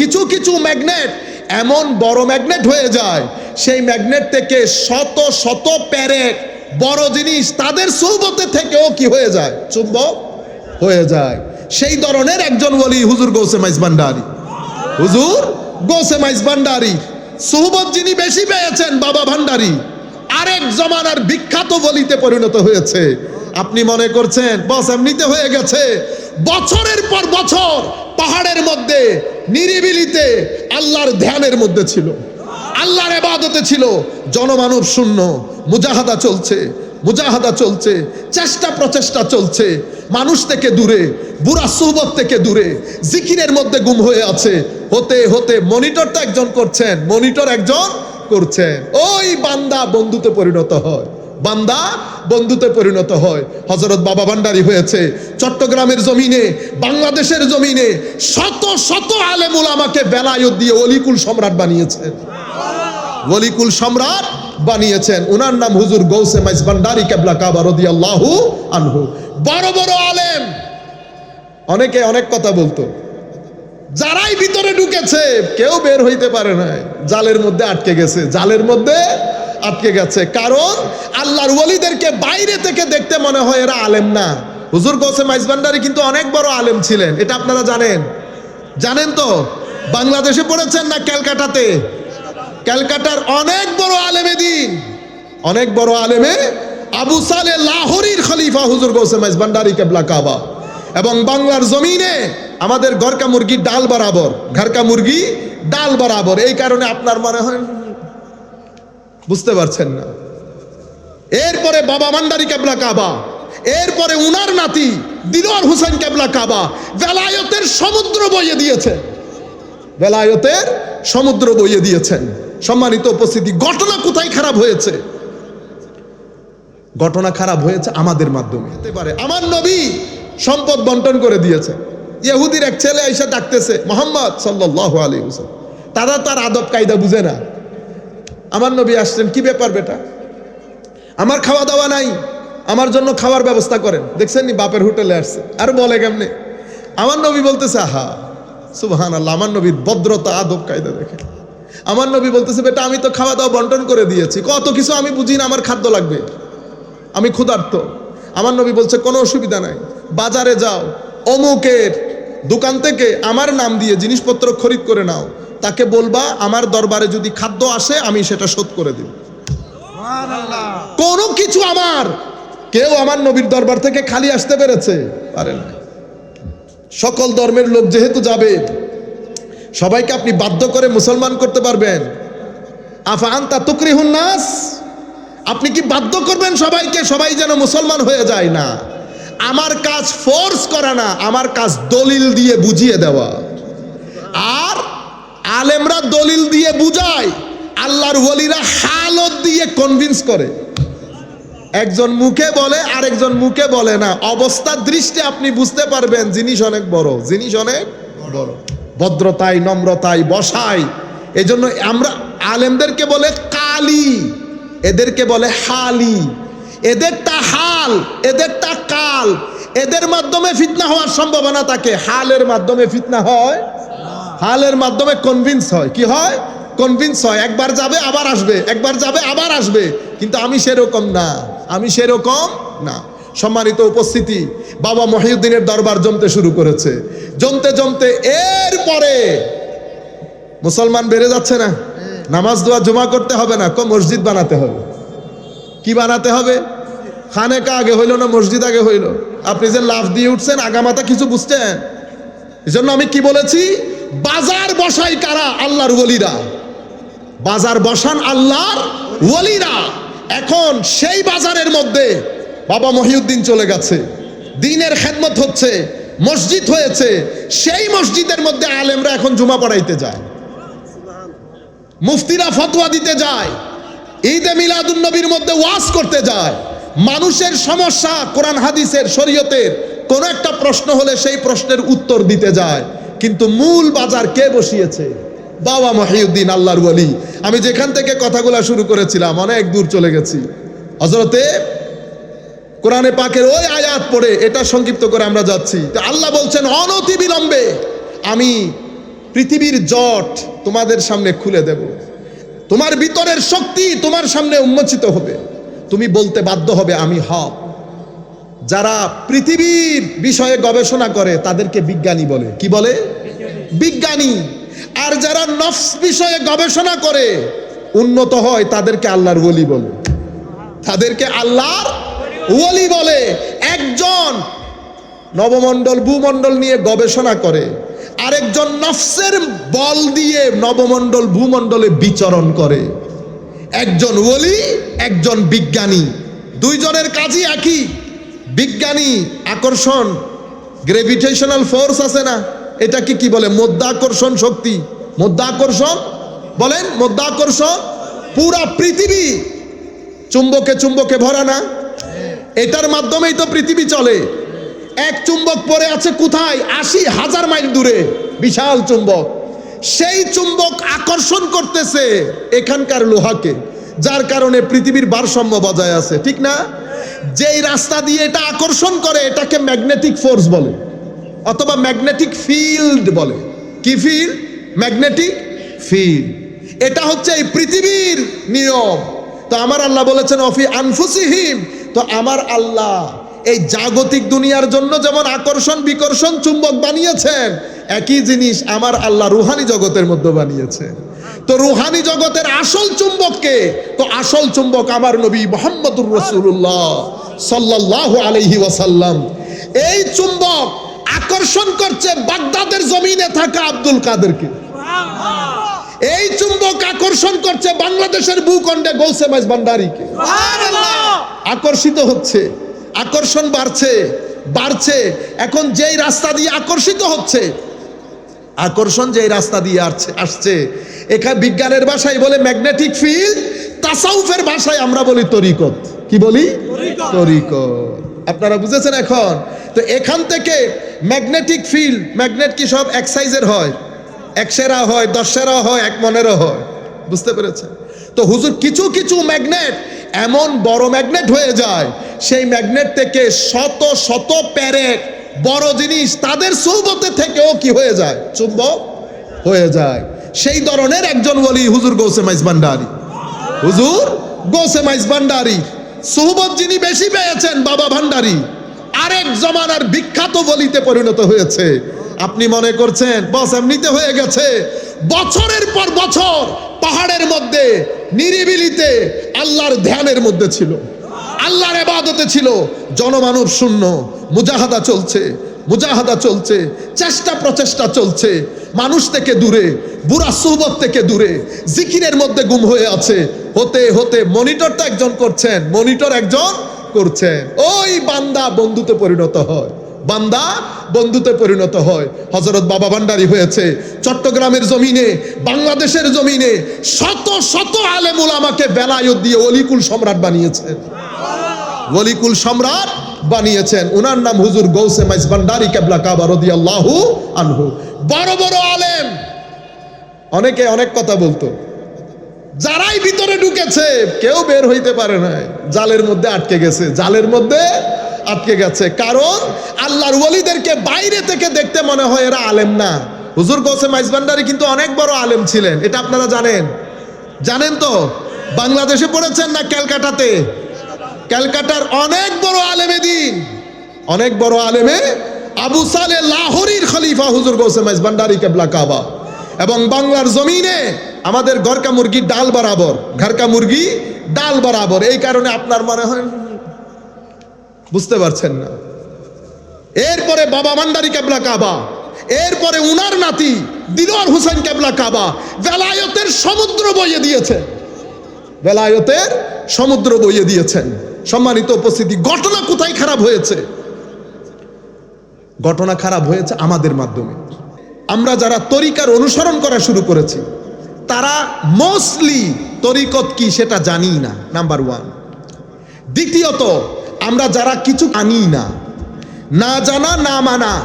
কিছু কিছু ম্যাগনেট এমন বড় ম্যাগনেট হয়ে যায়, সেই ম্যাগনেট থেকে শত শত প্যারেট বড় জিনিস তাদের সৌবতে থেকেও কি হয়ে যায়? চুম্বক হয়ে যায়। সেই ধরনের একজন বলি হুজুর গৌসে মাইজ ভান্ডারি। হুজুর গোসে মাইজ ভান্ডারি। সুহবত যিনি বেশি পেয়েছেন, বাবা ভান্ডারি। আরেক জমানার বিখ্যাত বলিতে পরিণত হয়েছে। আপনি মনে করছেন, বস, এমনিতে হয়ে গেছে। বছরের পর বছর পাহাড়ের মধ্যে, নিরিবিলিতে আল্লাহর ধ্যানের মধ্যে ছিল। আল্লাহর এবাদতে ছিল। জনমানব শূন্য। মুজাহাদা চলছে। মুজাহাদা চলছে। চেষ্টা প্রচেষ্টা চলছে। মানুষ থেকে দূরে, বুড়া সুহবত থেকে দূরে, জিকিরের মধ্যে গুম হয়ে আছে। হতে হতে মনিটরটা একজন করছেন, মনিটর একজন করছেন। ওই বান্দা বন্ধুতে পরিণত হয়। বান্দা বন্ধুতে পরিণত হয়। হজরত বাবা ভান্ডারি হয়েছে। চট্টগ্রামের জমিনে, বাংলাদেশের জমিনে শত শত আলেমুল আমাকে বেলায়ত দিয়ে অলিকুল সম্রাট বানিয়েছেন অলিকুল সম্রাট বানিয়েছেন। ওনার নাম হুজুর গৌসে মাইস ভান্ডারি কেবলা কাবা আনহু। বড় বড় আলেম। অনেকে অনেক কথা বলতো। যারাই ভিতরে ঢুকেছে, কেউ বের হইতে পারে না জালের মধ্যে আটকে গেছে। জালের মধ্যে আটকে গেছে। কারণ আল্লাহর ওলিদেরকে বাইরে থেকে দেখতে মনে হয় এরা আলেম না। হুজুর গৌসে মাইজবান্ডারি কিন্তু অনেক বড় আলেম ছিলেন। এটা আপনারা জানেন। জানেন তো? বাংলাদেশে পড়েছেন না ক্যালকাটাতে? ক্যালকাটার অনেক বড় আলেমে দিন। অনেক বড় আলেমে আবু সালে লাহোরির খলিফা হুজুর গৌসে মাইজবান্ডারি কেবলা কাবা। এবং বাংলার জমিনে আমাদের ঘরকা মুরগি ডাল বরাবর, ঘরকা মুরগি ডাল বরাবর। এই কারণে আপনার মনে হয় বুঝতে পারছেন না। এরপরে বাবা মান্ডারি কেবলা কাবা, এরপরে উনার নাতি দিলওয়ার হুসেন কেবলা কাবা, বেলায়তের সমুদ্র বইয়ে দিয়েছে বেলায়তের সমুদ্র বইয়ে দিয়েছেন। সম্মানিত উপস্থিতি, ঘটনা কোথায় খারাপ হয়েছে? ঘটনা খারাপ হয়েছে আমাদের মাধ্যমে। হতে পারে আমার নবী সম্পদ বন্টন করে দিয়েছে। ইহুদির এক ছেলে এসে ডাকতেছে, মোহাম্মদ সাল্লাহ আলী হুসেন তারা তার আদব কায়দা বুঝে না। আমার নবী আসছেন, কি ব্যাপার বেটা? আমার খাওয়া দাওয়া নাই, আমার জন্য খাওয়ার ব্যবস্থা করেন। দেখছেন নি, বাপের হোটেলে আসছে। আর বলে কেমনে? আমার নবী বলতেছে, আহা সুবহান আল্লাহ আমার নবীর ভদ্রতা, আদব কায়দা দেখে আমার নবী বলতেছে, বেটা, আমি তো খাওয়া দাওয়া বন্টন করে দিয়েছি, কত কিছু আমি বুঝি না, আমার খাদ্য লাগবে। আমি ক্ষুধার্ত। আমার নবী বলছে, কোনো অসুবিধা নাই, বাজারে যাও, অমুকের দোকান থেকে আমার নাম দিয়ে জিনিসপত্র খরিদ করে নাও তাকে বলবা আমার দরবারে যদি খাদ্য আসে আমি সেটা শোধ করে দিব। কোনো কিছু আমার কেউ আমার নবীর দরবার থেকে খালি আসতে পেরেছে? পারে না। সকল ধর্মের লোক যেহেতু যাবে সবাইকে আপনি বাধ্য করে মুসলমান করতে পারবেন। আফা আন্তা তুকরিহুন নাস? আপনি কি বাধ্য করবেন সবাইকে? সবাই যেন মুসলমান হয়ে যায় না। আমার কাজ ফোর্স করা না আমার কাজ দলিল দিয়ে বুঝিয়ে দেওয়া। আর আলেমরা দলিল দিয়ে বুঝায়, আল্লাহর ওলিরা হালত দিয়ে কনভিন্স করে। একজন মুখে বলে, আরেকজন মুখে বলে না। অবস্থার দৃষ্টি আপনি বুঝতে পারবেন, জিনিস অনেক বড়, জিনিস অনেক বড়। ভদ্রতায়, নম্রতায় বসাই এজন্য আমরা আলেমদেরকে বলে কালি, এদেরকে বলে হালি। এদেরটা হাল, এদেরটা কাল। এদের মাধ্যমে ফিতনা হওয়ার সম্ভাবনা থাকে। হালের মাধ্যমে ফিতনা হয় হালের মাধ্যমে কনভিন্স হয়। কি হয়? কনভিন্স হয়। একবার যাবে, আবার আসবে। একবার যাবে, আবার আসবে। কিন্তু আমি সেরকম না। আমি সেরকম না। সম্মানিত উপস্থিতি, বাবা মহিউদ্দিনের দরবার জমতে শুরু করেছে। জমতে জমতে এর পরে মুসলমান বেড়ে যাচ্ছে না। নামাজ দোয়া জমা করতে হবে না, কো মসজিদ বানাতে হবে। কি বানাতে হবে? খানেকা আগে হইল না মসজিদ আগে হইল? আপনি যে লাভ দিয়ে উঠছেন আগামাতা কিছু বুঝছেন? এই জন্য আমি কি বলেছি? বাজার বসাই কারা? আল্লাহর ওলিরা। বাজার বসান আল্লাহর ওলিরা। এখন সেই বাজারের মধ্যে বাবা মহিউদ্দিন চলে গেছে। দিনের খেদমত হচ্ছে, মসজিদ হয়েছে, সেই মসজিদের মধ্যে আলেমরা এখন জুমা পড়াইতে যায়। মুফতিরা ফতোয়া দিতে যায়। ঈদে মিলাদুন নবীর মধ্যে ওয়াজ করতে যায়। মানুষের সমস্যা কোরআন, হাদিসের, শরীয়তের, কোন একটা প্রশ্ন হলে সেই প্রশ্নের উত্তর দিতে যায়। কিন্তু মূল বাজার কে বসিয়েছে? বাবা মহিউদ্দিন, আল্লাহর ওলি। আমি যেখান থেকে কথাগুলা শুরু করেছিলাম, অনেক দূর চলে গেছি। হজরতে কোরআনে পাকের ওই আয়াত পড়ে এটা সংক্ষিপ্ত করে আমরা যাচ্ছি। তো আল্লাহ বলছেন অনতি বিলম্বে আমি পৃথিবীর জট তোমাদের সামনে খুলে দেব। তোমার ভিতরের শক্তি তোমার সামনে উন্মোচিত হবে। তুমি বলতে বাধ্য হবে আমি হক। যারা পৃথিবীর বিষয়ে গবেষণা করে তাদেরকে বিজ্ঞানী বলে। কি বলে? বিজ্ঞানী। আর যারা নফস বিষয়ে গবেষণা করে, উন্নত হয় তাদেরকে আল্লাহর ওলি বলে। তাদেরকে আল্লাহর ওলি বলে। একজন নবমণ্ডল, ভূমণ্ডল নিয়ে গবেষণা করে, আরেকজন নফসের বল দিয়ে নবমণ্ডল, ভূমণ্ডলে বিচরণ করে। একজন ওলি, একজন বিজ্ঞানী। দুইজনের কাজই একই। বিজ্ঞানী, আকর্ষণ গ্রেভিটেশনাল ফোর্স আছে না? এটাকে কি বলে? মধ্যাকর্ষণ শক্তি। মধ্যাকর্ষণ? বলেন, মধ্যাকর্ষণ পুরা পৃথিবী। চুম্বকে চুম্বকে ভরা না? এটার মাধ্যমেই তো পৃথিবী চলে। এক চুম্বক পরে আছে কোথায়? আশি হাজার মাইল দূরে। বিশাল চুম্বক। সেই চুম্বক আকর্ষণ করতেছে এখানকার লোহাকে, যার কারণে পৃথিবীর ভারসাম্য বজায় আছে, ঠিক না? যেই রাস্তা দিয়ে এটা আকর্ষণ করে, এটাকে ম্যাগনেটিক ফোর্স বলে, অথবা ম্যাগনেটিক ফিল্ড বলে। কি ফিল্ড ম্যাগনেটিক ফিল্ড এটা হচ্ছে এই পৃথিবীর নিয়ম। তো আমার আল্লাহ বলেছেন, অফি আনফুসিহিম। তো আমার আল্লাহ এই জাগতিক দুনিয়ার জন্য যেমন আকর্ষণ, বিকর্ষণ, চুম্বক বানিয়েছেন, একই জিনিস আমার আল্লাহ রুহানি জগতের মধ্যে বানিয়েছেন। তো রুহানি জগতের আসল চুম্বককে তো আসল চুম্বক আমার নবী মোহাম্মদুর রসুল্লাহ সাল্লাহ আলহি ওয়াসাল্লাম। এই চুম্বক আকর্ষণ করছে বাগদাদের জমিনে থাকা আব্দুল কাদেরকে। এই চুম্বক আকর্ষণ করছে বাংলাদেশের ভূখণ্ডে গৌসে মাইজ ভান্ডারিকে আকর্ষিত হচ্ছে আকর্ষণ বাড়ছে বাড়ছে। এখন যেই রাস্তা দিয়ে আকর্ষিত হচ্ছে আকর্ষণ যেই রাস্তা দিয়ে আসছে আসছে। এখানে বিজ্ঞানের ভাষায় বলে ম্যাগনেটিক ফিল্ড তাসাউফের ভাষায় আমরা বলি তরিকত। কি বলি? তরিকত। আপনারা বুঝেছেন এখন? তো এখান থেকে ম্যাগনেটিক ফিল্ড ম্যাগনেট কি সব এক সাইজের হয়? একশেরা হয় দশেরা হয় এক মনেরও হয়। বুঝতে পেরেছেন? তো হুজুর কিছু কিছু ম্যাগনেট এমন বড় ম্যাগনেট হয়ে যায় সেই ম্যাগনেট থেকে শত শত প্যারেট বড় জিনিস, তাদের সৌবতে থেকেও কি হয়ে যায়? চুম্বক হয়ে যায়। সেই ধরনের একজন বলি হুজুর গৌসে মাইজ ভান্ডারি। হুজুর গোসে মাইজ ভান্ডারি। সুহবত যিনি বেশি পেয়েছেন, বাবা ভান্ডারি। আরেক জমানার বিখ্যাত বলিতে পরিণত হয়েছে। আপনি মনে করছেন, বস, এমনিতে হয়ে গেছে। বছরের পর বছর পাহাড়ের মধ্যে, নিরিবিলিতে, আল্লাহর ধ্যানের মধ্যে ছিল। আল্লাহর এবাদতে ছিল। জনমানব শূন্য। মুজাহাদা চলছে মুজাহাদা চলছে, চেষ্টা প্রচেষ্টা চলছে। মানুষ থেকে দূরে, বুড়া সুবত থেকে দূরে, জিকিরের মধ্যে গুম হয়ে আছে। হতে হতে মনিটরটা একজন করছেন, মনিটর একজন করছেন। ওই বান্দা বন্ধুতে পরিণত হয়, বান্দা বন্ধুতে পরিণত হয়। হজরত বাবা ভান্ডারি হয়েছে, চট্টগ্রামের জমিনে, বাংলাদেশের জমিনে শত শত আলেমুল আমাকে বেলায়ত দিয়ে অলিকুল সম্রাট বানিয়েছেন। ওলিকুল সম্রাট বানিয়েছেন। উনার নাম হুজুর গৌসে মাইজ ভান্ডারি কেবলা কাবা আনহু। বড় বড় আলেম। অনেকে অনেক কথা বলতো। যারাই ভিতরে ঢুকেছে, কেউ বের হইতে পারে না জালের মধ্যে আটকে গেছে। জালের মধ্যে আটকে গেছে। কারণ আল্লাহর ওলিদেরকে বাইরে থেকে দেখতে মনে হয় এরা আলেম না। হুজুর গৌসে মাইজ ভান্ডারি কিন্তু অনেক বড় আলেম ছিলেন। এটা আপনারা জানেন? জানেন তো? বাংলাদেশে পড়েছেন না ক্যালকাটাতে? ক্যালকাটার অনেক বড় আলেমে দিন। অনেক বড় আলেমে আবু সালে লাহোরির খলিফা হুজুর গৌসে মাইজ ভান্ডারি কেবলা কাবা। এবং বাংলার জমিনে আমাদের গরকা মুরগি ডাল বরাবর, ঘরকা মুরগি ডাল বরাবর। এই কারণে আপনার মনে হয় বুঝতে পারছেন না। এরপরে বাবা ভান্ডারি কেবলা কাবা, এরপরে উনার নাতি দিলওয়ার হুসেন কেবলা কাবা বেলায়তের সমুদ্র বইয়ে দিয়েছে বেলায়তের সমুদ্র বইয়ে দিয়েছেন। সম্মানিত উপস্থিতি, ঘটনা কোথায় খারাপ হয়েছে? ঘটনা খারাপ হয়েছে আমাদের মাধ্যমে। আমরা যারা তরিকার অনুসরণ করা শুরু করেছি, তারা মোস্টলি তরিকত কি সেটা জানি না, নাম্বার ওয়ান। দ্বিতীয়ত, আমরা যারা কিছু আনি না না জানা, না মানা,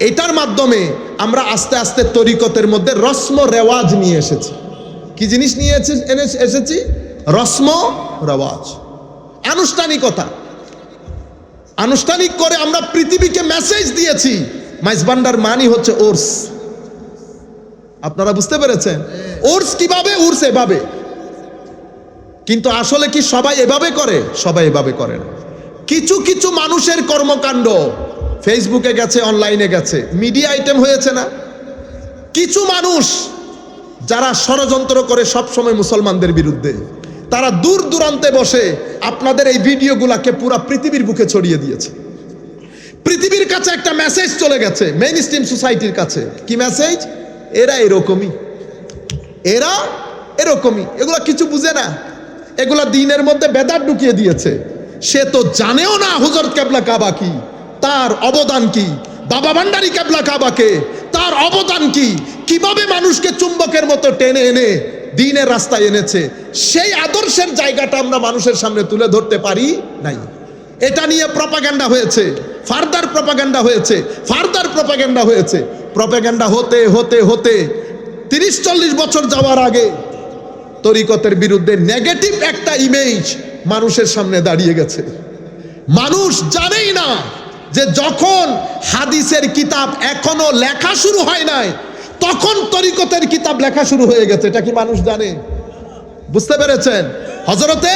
এটার মাধ্যমে আমরা আস্তে আস্তে তরিকতের মধ্যে রস্ম রেওয়াজ নিয়ে এসেছি। কি জিনিস নিয়ে এসেছি? রস্ম রেওয়াজ। আনুষ্ঠানিকতা। আনুষ্ঠানিক করে আমরা পৃথিবীকে মেসেজ দিয়েছি। মাইজবান্ডার মানি হচ্ছে ওর্স। আপনারা বুঝতে পেরেছেন? উর্স কীভাবে? উর্স এভাবে। কিন্তু আসলে কি সবাই এভাবে করে? সবাই এভাবে করে না। কিছু কিছু মানুষের কর্মকাণ্ড ফেসবুকে গেছে অনলাইনে গেছে। মিডিয়া আইটেম হয়েছে না? কিছু মানুষ যারা ষড়যন্ত্র করে সবসময় মুসলমানদের বিরুদ্ধে। তারা দূর দূরান্তে বসে আপনাদের এই ভিডিওগুলাকে পুরা পৃথিবীর বুকে ছড়িয়ে দিয়েছে। পৃথিবীর কাছে একটা মেসেজ চলে গেছে মেইন স্ট্রিম সোসাইটির কাছে। কি মেসেজ এরা এরকমই। এরা এরকমই। এগুলা কিছু বুঝে না। এগুলা দিনের মধ্যে বেদার ঢুকিয়ে দিয়েছে। সে তো জানেও না হুজরত কেবলা কাবা কি। তার অবদান কি? বাবা ভান্ডারি কেবলা কাবাকে। তার অবদান কি? কীভাবে মানুষকে চুম্বকের মতো টেনে এনে দিনের রাস্তায় এনেছে। সেই আদর্শের জায়গাটা আমরা মানুষের সামনে তুলে ধরতে পারি নাই। এটা নিয়ে প্রপাগান্ডা হয়েছে ফার্দার প্রপাগান্ডা হয়েছে ফার্দার প্রপাগান্ডা হয়েছে। প্রপাগান্ডা হতে হতে হতে তিরিশ, চল্লিশ বছর যাওয়ার আগে তরিকতের বিরুদ্ধে নেগেটিভ একটা ইমেজ মানুষের সামনে দাঁড়িয়ে গেছে। মানুষ জানেই না যে যখন হাদিসের কিতাব এখনও লেখা শুরু হয় নাই তখন তরিকতের কিতাব লেখা শুরু হয়ে গেছে এটা কি মানুষ জানে? বুঝতে পেরেছেন? হজরতে